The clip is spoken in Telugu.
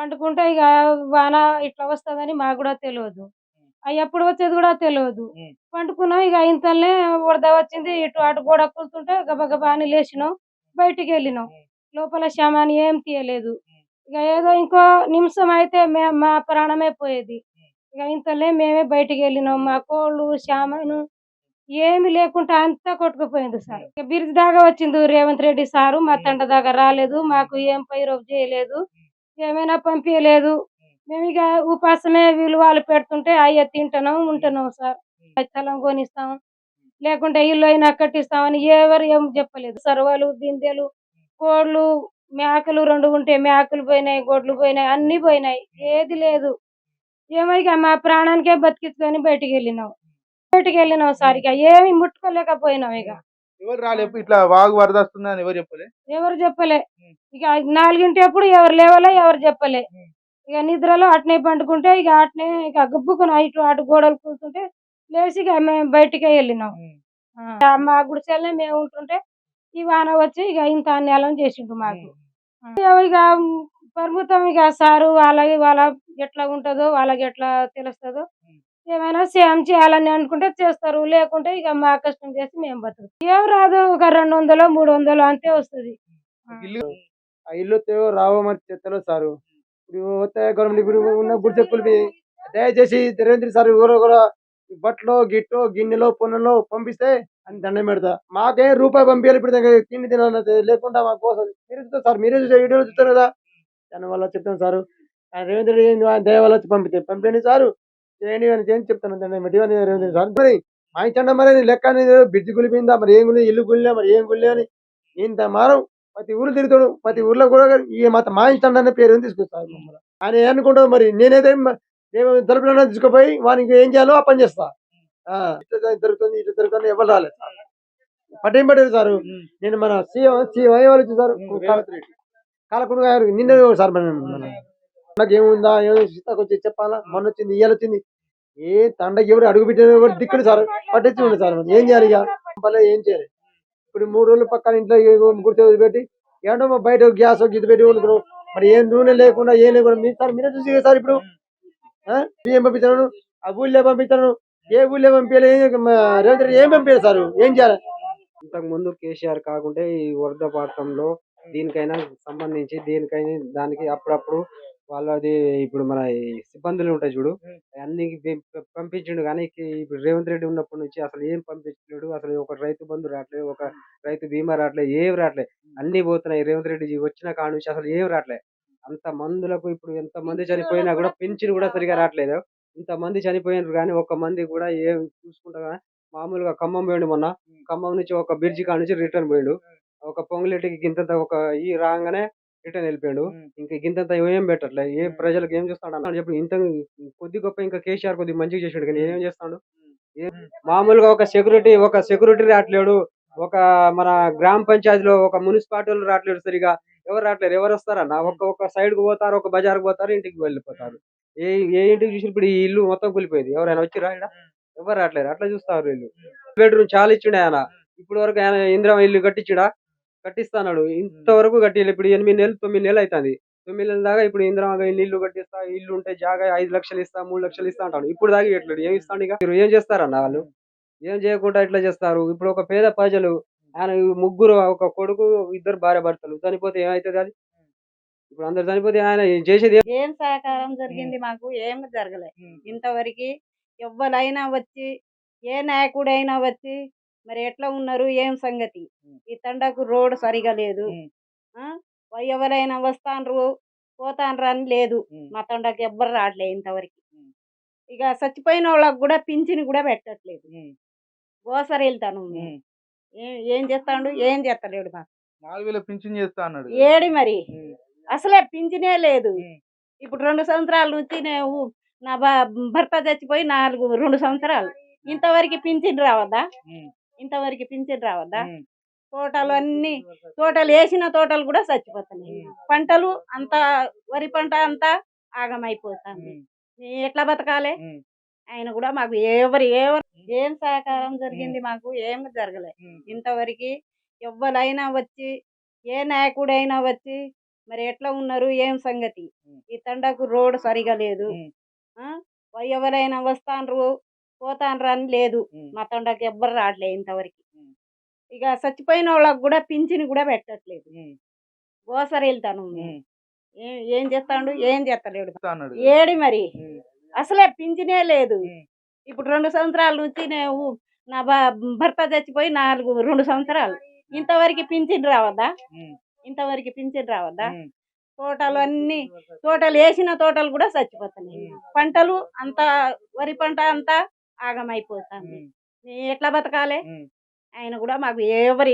పండుకుంటే ఇక వాన ఇట్లా వస్తుందని మాకు కూడా తెలియదు అవి ఎప్పుడు వచ్చేది కూడా తెలియదు. పండుకున్నాం ఇక ఇంతలోనే వరద వచ్చింది ఇటు అటు గోడ కూర్చుంటే గబగబా అని లేచినాం బయటికి వెళ్ళినాం. లోపల శమాని ఏం తీయలేదు. ఇక ఏదో ఇంకో నిమిషం అయితే మే మా ప్రాణమే పోయేది. ఇక ఇంతలే మేమే బయటికి వెళ్ళినాం మా కోళ్ళు శామను ఏమి లేకుండా అంతా కొట్టుకుపోయింది సార్. ఇక బిర్జ్ దాకా వచ్చింది రేవంత్ రెడ్డి సారు మా తండ దాకా రాలేదు మాకు ఏం పైరవ్ చేయలేదు. ఏమైనా పంపించలేదు మేము ఇక ఉపాసమే విలువలు పెడుతుంటే అయ్యే తింటున్నాం ఉంటున్నాం సార్. స్థలం కొనిస్తాం. లేకుంటే ఇల్లు అయినా కట్టిస్తామని ఎవరు ఏం చెప్పలేదు. సర్వలు బిందెలు కోళ్ళు మేకలు రెండు ఉంటే మేకలు పోయినాయి గొడ్లు పోయినాయి అన్ని పోయినాయి. ఏది లేదు. ఏమో ఇక మా ప్రాణానికే బతికించుకొని బయటికి వెళ్ళినాం. బయటికి వెళ్ళినాం సార్ ఇక. ఏమి ముట్టుకోలేకపోయినాం ఇక. ఎవరు రాలేదు ఇట్లా వాగు వరద వస్తుందని ఎవరు చెప్పలే? ఎవరు చెప్పలే. ఇక నాలుగింటి అప్పుడు ఎవరు లేవలే ఎవరు చెప్పలే. ఇక నిద్రలో అట్నే పండుకుంటే ఇక అట్నే ఇక గబ్బుకుని ఇటు అటు గోడలు కూర్చుంటే లేచి ఇక మేము బయటికే వెళ్ళినాం. మా గుడిసెల్నే మేము ఉంటుంటే ఈ వాన వచ్చి ఇక ఇంత అన్యాయం చేసిండు మాకు. ఇక ప్రభుత్వం ఇక సారు వాళ్ళకి వాళ్ళ ఎట్లా ఉంటుందో వాళ్ళకి ఎట్లా తెలుస్తుందో ఏమైనా సేమ్ చేయాలని అనుకుంటే చేస్తారు లేకుంటే ఇక మా కష్టం చేసి మేము బతుకుతాం. ఏం రాదు ఒక రెండు వందలు మూడు వందలు అంతే వస్తుంది. ఇల్లు ఆ ఇల్లు వస్తాయో రావో మరి తెలియదు సారు గవర్నమెంట్ ఇప్పుడు ఉన్న గుడిసె కూలిపి దయచేసి రేవంత్ సార్ ఎవరో కూడా బట్టలో గిట్టో గిన్నెలో పొన్నెలో పంపిస్తే అని దండం పెడతా. మాకే రూపాయి పంపించాలి ఇప్పుడు తిండి తినాలి లేకుండా మా కోసం. మీరు చూస్తారు సార్ మీరే చూసే వీడియోలు చూస్తారు కదా. దానివల్ల చెప్తాను సారు. రేవంత్ రెడ్డి దయ వల్ల పంపితే పంపండి సారు. చేయండి అని చేయండి చెప్తాను అని రేవంత్ సార్ మరి మా ఇచ్చండ మరి నీ లెక్క అనేది బ్రిడ్జ్ గులిపోయిందా మరి ఏం గులి ఇల్లు గుళ్ళే మరి ఏం గుళ్ళే అని ఇంత మారం ప్రతి ఊరు తిరుగుతాడు. ప్రతి ఊర్లో కూడా ఈ మత మా ఇష్టం అనే పేరు తీసుకొస్తాడు మమ్మల్ని? ఆయన ఏమనుకుంటాడు మరి నేనైతే తలుపులో తీసుకుపోయి వానికి ఏం చేయాలో ఆ పని చేస్తా. ఆ, ఇట్లా జరుగుతుంది ఇట్లా జరుగుతుంది ఎవరు రాలేదు పట్టేం పెట్టారు సార్ నేను మన సీఎం సీఎం వాళ్ళు వచ్చి సార్ కాలకుండా నిన్న సార్ మన ఏముందా ఏమో సీతకు వచ్చి చెప్పాలా? మొన్న వచ్చింది ఇయ్యాల వచ్చింది ఏ తండకి ఎవరు అడుగు పెట్టిన కూడా దిక్కుడు సార్. పట్టించి ఉండే సార్ ఏం చేయాలి ఇక పల్లె ఏం చేయాలి? ఇప్పుడు మూడు రోజులు పక్కన ఇంట్లో గుర్తు పెట్టి ఏంటో బయట గ్యాస్ గీత పెట్టి వండుకున్నాం మరి ఏం నూనె లేకుండా ఏం లేకుండా మీరు సార్ మీరే చూసి సార్ ఇప్పుడు? ఆ? బియ్యం పంపించాను ఆ ఊళ్ళో పంపించాను ఏ ఊళ్ళో పంపించాలి ఏం- రేవంత్ రెడ్డి ఏం పంపించారు సార్? ఏం చేయాలి? ఇంతకు ముందు కేసీఆర్ కాకుంటే ఈ వరద పాఠంలో దీనికైనా సంబంధించి దీనికైనా దానికి అప్పుడప్పుడు వాళ్ళది ఇప్పుడు మన సిబ్బందులు ఉంటాయి చూడు అన్ని పం- పంపించిండు కానీ ఇప్పుడు రేవంత్ రెడ్డి ఉన్నప్పటి నుంచి అసలు ఏం పంపించలేడు. అసలు ఒక రైతు బంధు రావట్లేదు ఒక రైతు బీమా రావట్లేదు ఏం రావట్లేదు అన్ని పోతున్నాయి. రేవంత్ రెడ్డి వచ్చిన కాడ నుంచి అసలు ఏం రావట్లేదు అంత మందులకు ఇప్పుడు ఎంత మంది చనిపోయినా కూడా పెన్షన్ కూడా సరిగా రావట్లేదు ఇంత మంది చనిపోయినారు కానీ ఒక్క మంది కూడా ఏం చూసుకుంటా కానీ మామూలుగా ఖమ్మం పోయిండు మొన్న. ఖమ్మం నుంచి ఒక బ్రిడ్జి కాడ నుంచి రిటర్న్ పోయిండు. ఒక పొంగులేటికి గింతంత ఒక ఈ రాగానే రిటర్న్ వెళ్ళిపోయాడు. ఇంకా గింతంత ఏం పెట్టట్లే ఏ ప్రజలకు ఏం చేస్తాడు అని చెప్పి ఇంత కొద్ది గొప్ప ఇంకా కేసీఆర్ కొద్ది మంచిగా చేసాడు కానీ ఏం చేస్తాడు? ఏం- మామూలుగా ఒక సెక్యూరిటీ ఒక సెక్యూరిటీ రావట్లేడు. ఒక మన గ్రామ పంచాయతీలో ఒక మున్సిపాలిటీలో రావట్లేడు సరిగా. ఎవరు రావట్లేరు? ఎవరు వస్తారన్న ఒక ఒక సైడ్కు పోతారు ఒక బజార్కు పోతారు ఇంటికి వెళ్ళిపోతారు. ఏ ఏ ఇంటికి చూసి ఇప్పుడు ఈ ఇల్లు మొత్తం కూలిపోయింది. ఎవరైనా వచ్చిరా ఇక్కడ ఎవరు రావట్లేరు? అట్లా చూస్తారు వీళ్ళు. బెడ్రూమ్ చాలా ఇచ్చిండే ఆయన. ఇప్పుడు వరకు ఆయన ఇందిరా ఇల్లు కట్టించుడా? కట్టిస్తాడు ఇంతవరకు కట్టియలేదు ఇప్పుడు ఎనిమిది నెలలు తొమ్మిది నెలలు అవుతుంది తొమ్మిది నెలల దాకా ఇప్పుడు ఇందిరా ఇల్లు కట్టిస్తా ఇల్లు ఉంటే జాగా ఐదు లక్షలు ఇస్తా మూడు లక్షలు ఇస్తా అంటాడు. ఇప్పుడు దాకా ఇట్లా ఏం ఇస్తాడు ఇక? మీరు ఏం చేస్తారన్న వాళ్ళు? ఏం చేయకుండా ఇట్లా చేస్తారు? ఇప్పుడు ఒక పేద ప్రజలు ఆయన ముగ్గురు ఒక కొడుకు ఇద్దరు భార్య భర్తలు చనిపోతే ఏమవుతుంది అది? ఇప్పుడు అందరు చనిపోతే ఆయన ఏం చేసేది? ఏం- ఏం సహకారం జరిగింది మాకు? ఏం జరగలే. ఇంతవరకు ఎవ్వరైనా వచ్చి ఏ నాయకుడైనా వచ్చి మరి ఎట్లా ఉన్నారు? ఏం సంగతి? ఈ తండకు రోడ్ సరిగా లేదు. ఆ? ఎవరైనా వస్తాండ్రు పోతాండ్రు అని లేదు. మా తండకు ఎవ్వరు రావట్లే ఇంతవరకు. ఇక చచ్చిపోయిన వాళ్ళకి కూడా పింఛని కూడా పెట్టట్లేదు. గోసరి వెళ్తాను ఏ- చేస్తాడు? ఏం చేస్తలేడు మాకు. నాలుగు వేల పింఛన్ చేస్తా అన్నాడు ఏడి మరి. అసలే పింఛనే లేదు. ఇప్పుడు రెండు సంవత్సరాల నుంచి నేను నా భర్త చచ్చిపోయి నాలుగు రెండు సంవత్సరాలు. ఇంతవరకు పింఛన్ రావద్దా. ఇంతవరకు పింఛన్ రావద్దా. తోటలు అన్ని తోటలు వేసిన తోటలు కూడా చచ్చిపోతున్నాయి. పంటలు అంతా వరి పంట అంతా ఆగమైపోతుంది. ఎట్లా బతకాలి. ఆయన కూడా మాకు ఎవరు ఎవరు ఏం సహకారం జరిగింది మాకు ఏం జరగలే. ఇంతవరకు ఎవ్వరైనా వచ్చి ఏ నాయకుడైనా వచ్చి మరి ఎట్లా ఉన్నారు ఏం సంగతి. ఈ తండకు రోడ్ సరిగా లేదు? ఎవరైనా వస్తాండ్రు పోతాండ్రు అని లేదు. మా తండకు ఎవ్వరు రావట్లేదు ఇంతవరకు. ఇక చచ్చిపోయిన వాళ్ళకి కూడా పింఛని కూడా పెట్టట్లేదు. గోసరి వెళ్తాను. ఏ- ఏం చేస్తాడు ఏం అన్నాడు ఏడి మరి. అసలే పింఛనే లేదు. ఇప్పుడు రెండు సంవత్సరాల నుంచి నేను నా భర్త చచ్చిపోయి నాలుగు రెండు సంవత్సరాలు ఇంతవరకు పింఛన్ రావద్దా. ఇంతవరకు పింఛన్ రావద్దా. తోటలు అన్ని తోటలు వేసిన తోటలు కూడా చచ్చిపోతున్నాయి పంటలు అంతా వరి పంట అంతా ఆగమైపోతుంది. ఎట్లా బతకాలి. ఆయన కూడా మాకు ఎవరు ఎవరు